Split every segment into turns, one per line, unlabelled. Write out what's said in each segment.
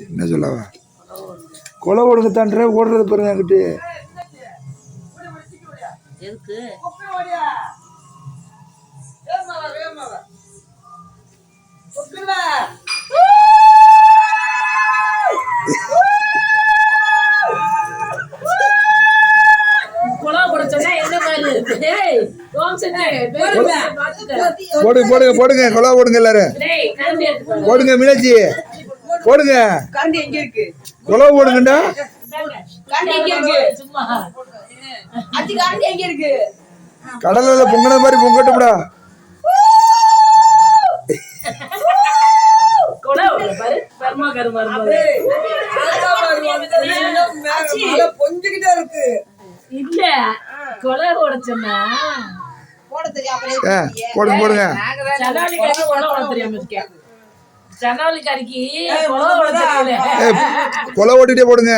என்ன சொல்லவா? கொலை ஓடுங்க தாண்டே ஓடுறது பாருங்க
பாத்துக்க.
போடுங்க போடுங்க போடுங்க கொலை ஓடுங்க எல்லாரும். போடுங்க மீனாட்சி. போடுங்க.
கரண்டி எங்க இருக்கு?
கொலை ஓடுங்கண்டா
கரண்டி எங்க இருக்கு? சும்மா.
அஞ்சு கரண்டி எங்க இருக்கு?
கடல்ல பொங்கின மாதிரி பொங்கட்டும்டா.
பொஞ்சுக்கிட்டே இருக்கு.
இல்ல கொலை
எதுக்கு
போடுங்க போடுங்க.
ஜனவரி கறிக்கு கொலை
ஓட்டிட்டே போடுங்க.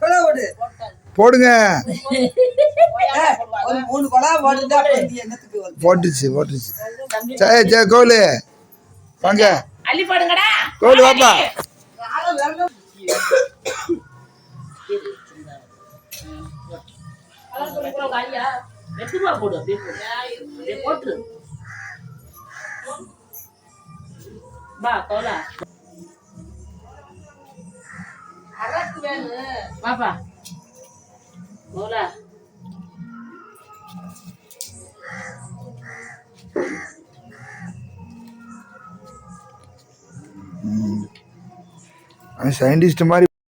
கொலை ஓடு.
போடுங்க. போட்டுச்சு போட்டுச்சு. சே சே கோலு. வாங்க.
அள்ளி போடுங்கடா.
கோலு வாப்பா.
போடு அப்படியே வா கோலா பாப்பா கோலா
அவன் சயின்டிஸ்ட் மாதிரி